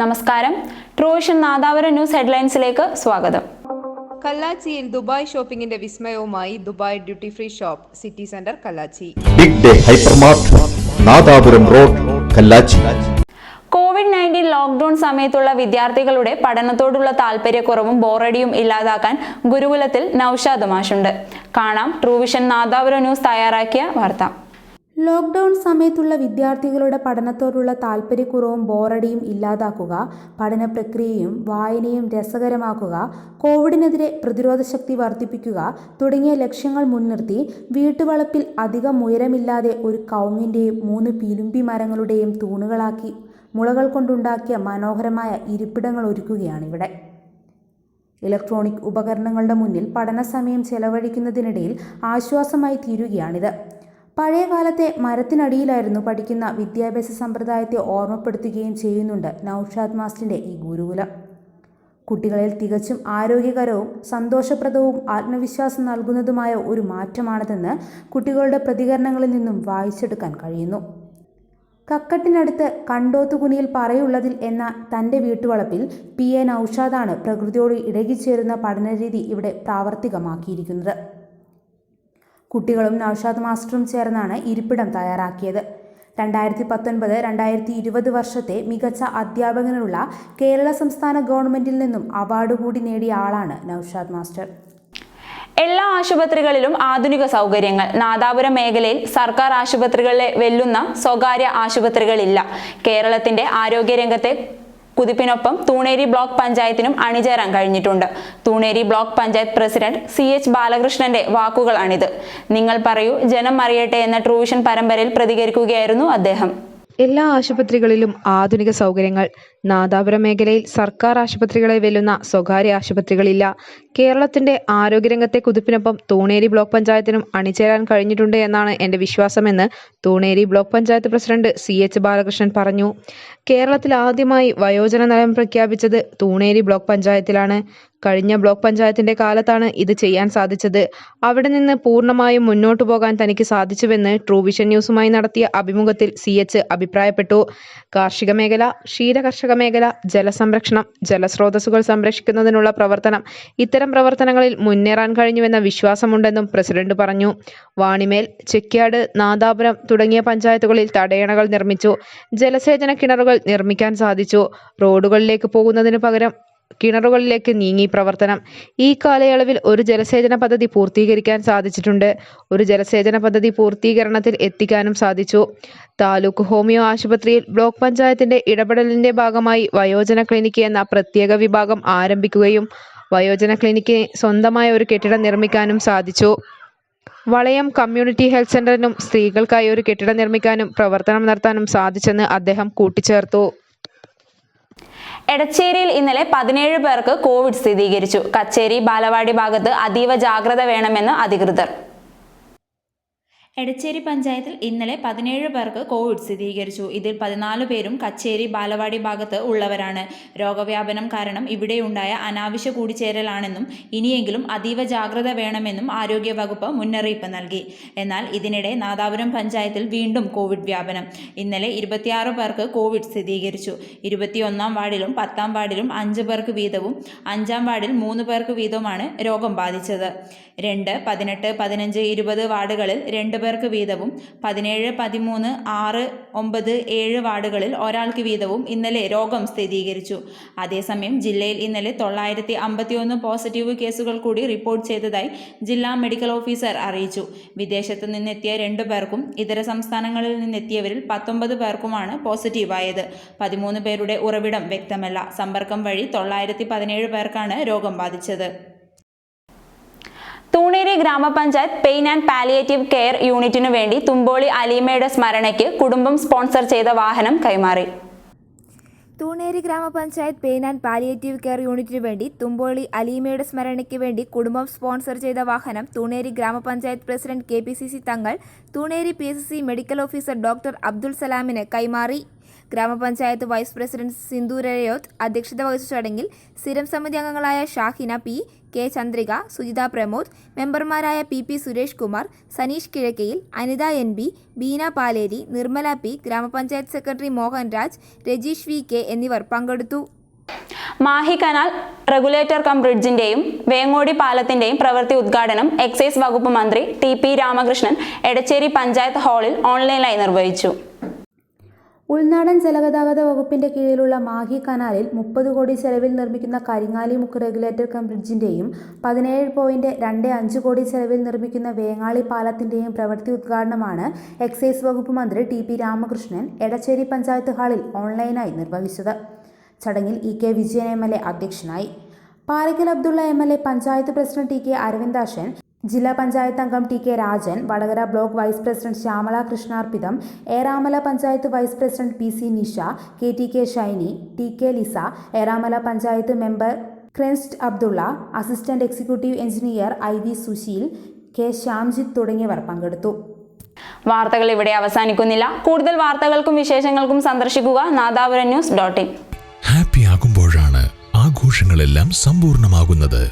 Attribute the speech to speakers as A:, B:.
A: നമസ്കാരം. ട്രൂവിഷൻ നാദാവര ന്യൂസ് ഹെഡ്ലൈൻസിലേക്ക് സ്വാഗതം.
B: കല്ലാച്ചിയിൽ ദുബായ് ഷോപ്പിംഗിന്റെ വിസ്മയവുമായി Dubai duty free shop city centre Kallachi.
C: Big day hypermart Nadapuram road Kallachi.
A: Covid nineteen lockdown സമയത്തുള്ള വിദ്യാർത്ഥികളുടെ പഠനത്തോടുള്ള താല്പര്യക്കുറവും ബോറടിയും ഇല്ലാതാക്കാൻ ഗുരുകുലത്തിൽ നൌഷാദ് മാഷുണ്ട്. കാണാം ട്രൂവിഷൻ നാദാപുരം ന്യൂസ് തയ്യാറാക്കിയ വാർത്ത.
D: ലോക്ക്ഡൗൺ സമയത്തുള്ള വിദ്യാർത്ഥികളുടെ പഠനത്തോടുള്ള താല്പര്യക്കുറവും ബോറടിയും ഇല്ലാതാക്കുക പഠന പ്രക്രിയയും വായനയും രസകരമാക്കുക കോവിഡിനെതിരെ പ്രതിരോധ ശക്തി വർദ്ധിപ്പിക്കുക തുടങ്ങിയ ലക്ഷ്യങ്ങൾ മുൻനിർത്തി വീട്ടുവളപ്പിൽ അധികം ഉയരമില്ലാതെ ഒരു കൗങ്ങിന്റെയും മൂന്ന് പിലുമ്പി മരങ്ങളുടെയും തൂണുകളാക്കി മുളകൾ കൊണ്ടുണ്ടാക്കിയ മനോഹരമായ ഇരിപ്പിടങ്ങൾ ഒരുക്കുകയാണിവിടെ. ഇലക്ട്രോണിക് ഉപകരണങ്ങളുടെ മുന്നിൽ പഠന സമയം ചെലവഴിക്കുന്നതിനിടയിൽ ആശ്വാസമായി തീരുകയാണിത്. പഴയ കാലത്തെ മരത്തിനടിയിലായിരുന്നു പഠിക്കുന്ന വിദ്യാഭ്യാസ സമ്പ്രദായത്തെ ഓർമ്മപ്പെടുത്തുകയും ചെയ്യുന്നുണ്ട് നൌഷാദ് മാസ്റ്റിന്റെ ഈ ഗുരുകുലം. കുട്ടികളിൽ തികച്ചും ആരോഗ്യകരവും സന്തോഷപ്രദവും ആത്മവിശ്വാസം നൽകുന്നതുമായ ഒരു മാറ്റമാണിതെന്ന് കുട്ടികളുടെ പ്രതികരണങ്ങളിൽ നിന്നും വായിച്ചെടുക്കാൻ കഴിയുന്നു. കക്കട്ടിനടുത്ത് കണ്ടോത്തുകുനിയിൽ പറയുള്ളതിൽ എന്ന തന്റെ വീട്ടുവളപ്പിൽ പി. എ. നൌഷാദാണ് പ്രകൃതിയോട് ഇടകിച്ചേരുന്ന പഠനരീതി ഇവിടെ പ്രാവർത്തികമാക്കിയിരിക്കുന്നത്. കുട്ടികളും നൌഷാദ് മാസ്റ്ററും ചേർന്നാണ് ഇരിപ്പിടം തയ്യാറാക്കിയത്. രണ്ടായിരത്തി പത്തൊൻപത് രണ്ടായിരത്തി ഇരുപത് വർഷത്തെ മികച്ച അധ്യാപകനുള്ള കേരള സംസ്ഥാന ഗവൺമെന്റിൽ നിന്നും അവാർഡ് കൂടി നേടിയ ആളാണ് നൌഷാദ് മാസ്റ്റർ.
A: എല്ലാ ആശുപത്രികളിലും ആധുനിക സൗകര്യങ്ങൾ. നാദാപുരം മേഖലയിൽ സർക്കാർ ആശുപത്രികളെ വെല്ലുന്ന സ്വകാര്യ ആശുപത്രികളില്ല. കേരളത്തിന്റെ ആരോഗ്യരംഗത്തെ കുതിപ്പിനൊപ്പം തൂണേരി ബ്ലോക്ക് പഞ്ചായത്തിനും അണിചേരാൻ കഴിഞ്ഞിട്ടുണ്ട്. Thuneri block panchayat president C H ബാലകൃഷ്ണന്റെ വാക്കുകളാണിത്. നിങ്ങൾ പറയൂ ജനം അറിയട്ടെ എന്ന ട്രൂവിഷൻ പരമ്പരയിൽ പ്രതികരിക്കുകയായിരുന്നു അദ്ദേഹം.
B: എല്ലാ ആശുപത്രികളിലും ആധുനിക സൗകര്യങ്ങൾ നാദാപുരം മേഖലയിൽ സർക്കാർ ആശുപത്രികളെ വെല്ലുന്ന സ്വകാര്യ ആശുപത്രികളില്ല. കേരളത്തിന്റെ ആരോഗ്യരംഗത്തെ കുതിപ്പിനൊപ്പം തൂണേരി ബ്ലോക്ക് പഞ്ചായത്തിനും അണിചേരാൻ കഴിഞ്ഞിട്ടുണ്ട് എന്നാണ് എന്റെ വിശ്വാസമെന്ന് Thuneri block panchayat president C H Balakrishnan പറഞ്ഞു. കേരളത്തിൽ ആദ്യമായി വയോജന നയം പ്രഖ്യാപിച്ചത് തൂണേരി ബ്ലോക്ക് പഞ്ചായത്തിലാണ്. കഴിഞ്ഞ ബ്ലോക്ക് പഞ്ചായത്തിന്റെ കാലത്താണ് ഇത് ചെയ്യാൻ സാധിച്ചത്. അവിടെ നിന്ന് പൂർണമായും മുന്നോട്ടു പോകാൻ തനിക്ക് സാധിച്ചുവെന്ന് ട്രൂവിഷൻ ന്യൂസുമായി നടത്തിയ അഭിമുഖത്തിൽ സി എച്ച് അഭിപ്രായപ്പെട്ടു. കാർഷിക മേഖല ക്ഷീര കർഷക മേഖല ജലസംരക്ഷണം ജലസ്രോതസ്സുകൾ സംരക്ഷിക്കുന്നതിനുള്ള പ്രവർത്തനം ഇത്തരം പ്രവർത്തനങ്ങളിൽ മുന്നേറാൻ കഴിഞ്ഞുവെന്ന വിശ്വാസമുണ്ടെന്നും പ്രസിഡന്റ് പറഞ്ഞു. വാണിമേൽ ചെക്യാട് നാദാപുരം തുടങ്ങിയ പഞ്ചായത്തുകളിൽ തടയണകൾ നിർമ്മിച്ചു. ജലസേചന കിണറുകൾ നിർമ്മിക്കാൻ സാധിച്ചു. റോഡുകളിലേക്ക് പോകുന്നതിന് പകരം കിണറുകളിലേക്ക് നീങ്ങി പ്രവർത്തനം. ഈ കാലയളവിൽ ഒരു ജലസേചന പദ്ധതി പൂർത്തീകരിക്കാൻ സാധിച്ചിട്ടുണ്ട്. ഒരു ജലസേചന പദ്ധതി പൂർത്തീകരണത്തിൽ എത്തിക്കാനും സാധിച്ചു. താലൂക്ക് ഹോമിയോ ആശുപത്രിയിൽ ബ്ലോക്ക് പഞ്ചായത്തിന്റെ ഇടപെടലിന്റെ ഭാഗമായി വയോജന ക്ലിനിക്ക് എന്ന പ്രത്യേക വിഭാഗം ആരംഭിക്കുകയും വയോജന ക്ലിനിക്കിന് സ്വന്തമായ ഒരു കെട്ടിടം നിർമ്മിക്കാനും സാധിച്ചു. വളയം കമ്മ്യൂണിറ്റി ഹെൽത്ത് സെന്ററിനും സ്ത്രീകൾക്കായി ഒരു കെട്ടിടം നിർമ്മിക്കാനും പ്രവർത്തനം നടത്താനും സാധിച്ചെന്ന് അദ്ദേഹം കൂട്ടിച്ചേർത്തു.
A: എടച്ചേരിയിൽ ഇന്നലെ പതിനേഴ് പേർക്ക് കോവിഡ് സ്ഥിരീകരിച്ചു. കച്ചേരി ബാലവാടി ഭാഗത്ത് അതീവ ജാഗ്രത വേണമെന്ന് അധികൃതർ. എടച്ചേരി പഞ്ചായത്തിൽ ഇന്നലെ പതിനേഴ് പേർക്ക് കോവിഡ് സ്ഥിരീകരിച്ചു. ഇതിൽ പതിനാല് പേരും കച്ചേരി ബാലവാടി ഭാഗത്ത് ഉള്ളവരാണ്. രോഗവ്യാപനം കാരണം ഇവിടെയുണ്ടായ അനാവശ്യ കൂടിച്ചേരലാണെന്നും ഇനിയെങ്കിലും അതീവ ജാഗ്രത വേണമെന്നും ആരോഗ്യവകുപ്പ് മുന്നറിയിപ്പ് നൽകി. എന്നാൽ ഇതിനിടെ നാദാപുരം പഞ്ചായത്തിൽ വീണ്ടും കോവിഡ് വ്യാപനം. ഇന്നലെ ഇരുപത്തിയാറ് പേർക്ക് കോവിഡ് സ്ഥിരീകരിച്ചു. ഇരുപത്തിയൊന്നാം വാർഡിലും പത്താം വാർഡിലും അഞ്ച് പേർക്ക് വീതവും അഞ്ചാം വാർഡിൽ മൂന്ന് പേർക്ക് വീതവുമാണ് രോഗം ബാധിച്ചത്. രണ്ട് പതിനെട്ട് പതിനഞ്ച് ഇരുപത് വാർഡുകളിൽ രണ്ട് പേർക്ക് വീതവും പതിനേഴ് പതിമൂന്ന് ആറ് ഒമ്പത് ഏഴ് വാർഡുകളിൽ ഒരാൾക്ക് വീതവും ഇന്നലെ രോഗം സ്ഥിരീകരിച്ചു. അതേസമയം ജില്ലയിൽ ഇന്നലെ തൊള്ളായിരത്തി അമ്പത്തിയൊന്ന് പോസിറ്റീവ് കേസുകൾ കൂടി റിപ്പോർട്ട് ചെയ്തതായി ജില്ലാ മെഡിക്കൽ ഓഫീസർ അറിയിച്ചു. വിദേശത്ത് നിന്നെത്തിയ രണ്ടു പേർക്കും ഇതര സംസ്ഥാനങ്ങളിൽ നിന്നെത്തിയവരിൽ പത്തൊമ്പത് പേർക്കുമാണ് പോസിറ്റീവായത്. പതിമൂന്ന് പേരുടെ ഉറവിടം വ്യക്തമല്ല. സമ്പർക്കം വഴി തൊള്ളായിരത്തി പതിനേഴ് പേർക്കാണ് രോഗം ബാധിച്ചത്. Thuneri grama panchayat pain and palliative care യൂണിറ്റിനു വേണ്ടി തുമ്പോളി അലീമയുടെ സ്മരണയ്ക്ക് കുടുംബം സ്പോൺസർ ചെയ്ത വാഹനം കൈമാറി.
E: Thuneri grama panchayat pain and palliative care യൂണിറ്റിനു വേണ്ടി തുമ്പോളി അലീമയുടെ സ്മരണയ്ക്ക് വേണ്ടി കുടുംബം സ്പോൺസർ ചെയ്ത വാഹനം Thuneri grama panchayat president K P C C Thangal Thuneri P S C medical officer doctor Abdul സലാമിന് കൈമാറി. ഗ്രാമപഞ്ചായത്ത് വൈസ് പ്രസിഡന്റ് സിന്ധു അധ്യക്ഷത വഹിച്ച ചടങ്ങിൽ സ്ഥിരം സമിതി അംഗങ്ങളായ ഷാഹിന പി കെ ചന്ദ്രിക സുജിത പ്രമോദ് മെമ്പർമാരായ P P Suresh Kumar Saneesh Kizhakkayil Anitha N B Beena Paleri Nirmala P grama panchayat secretary Mohan Raj Rajeesh V K എന്നിവർ പങ്കെടുത്തു.
A: മാഹി കനാൽ റെഗുലേറ്റർ കം ബ്രിഡ്ജിന്റെയും വേങ്ങോടി പാലത്തിന്റെയും പ്രവൃത്തി ഉദ്ഘാടനം എക്സൈസ് വകുപ്പ് മന്ത്രി ടി പി രാമകൃഷ്ണൻ എടച്ചേരി പഞ്ചായത്ത് ഹാളിൽ ഓൺലൈനായി നിർവഹിച്ചു.
D: ഉൾനാടൻ ജലഗതാഗത വകുപ്പിന്റെ കീഴിലുള്ള മാഹി കനാലിൽ മുപ്പത് കോടി ചെലവിൽ നിർമ്മിക്കുന്ന കരിങ്ങാലി മുക്ക് റെഗുലേറ്റർ കം ബ്രിഡ്ജിന്റെയും പതിനേഴ് പോയിന്റ് രണ്ട് അഞ്ച് കോടി ചെലവിൽ നിർമ്മിക്കുന്ന വേങ്ങാളി പാലത്തിന്റെയും പ്രവൃത്തി ഉദ്ഘാടനമാണ് എക്സൈസ് വകുപ്പ് മന്ത്രി ടി പി രാമകൃഷ്ണൻ എടച്ചേരി പഞ്ചായത്ത് ഹാളിൽ ഓൺലൈനായി നിർവഹിച്ചത്. ചടങ്ങിൽ E K Vijayan M L A അധ്യക്ഷനായി. Palakkal Abdulla M L A panchayat president T K Aravindashan ജില്ലാ പഞ്ചായത്ത് അംഗം T K Rajan Vadakara block vice president Shyamala Krishnarpitham Eramala panchayat vice president P C Nisha K T K Shaini T K Lisa Eramala panchayat member ക്രെൻസ്റ്റ് Abdulla assistant executive engineer I V Susheel K Shyamjith തുടങ്ങിയവർ പങ്കെടുത്തു.
A: വാർത്തകൾ ഇവിടെ അവസാനിക്കുന്നില്ല. കൂടുതൽ വാർത്തകൾക്കും വിശേഷങ്ങൾക്കും സന്ദർശിക്കുക Nadapuram news dot in.
F: Happy ആകുമ്പോഴാണ് ആഘോഷങ്ങളെല്ലാം സമ്പൂർണമാകുന്നത്.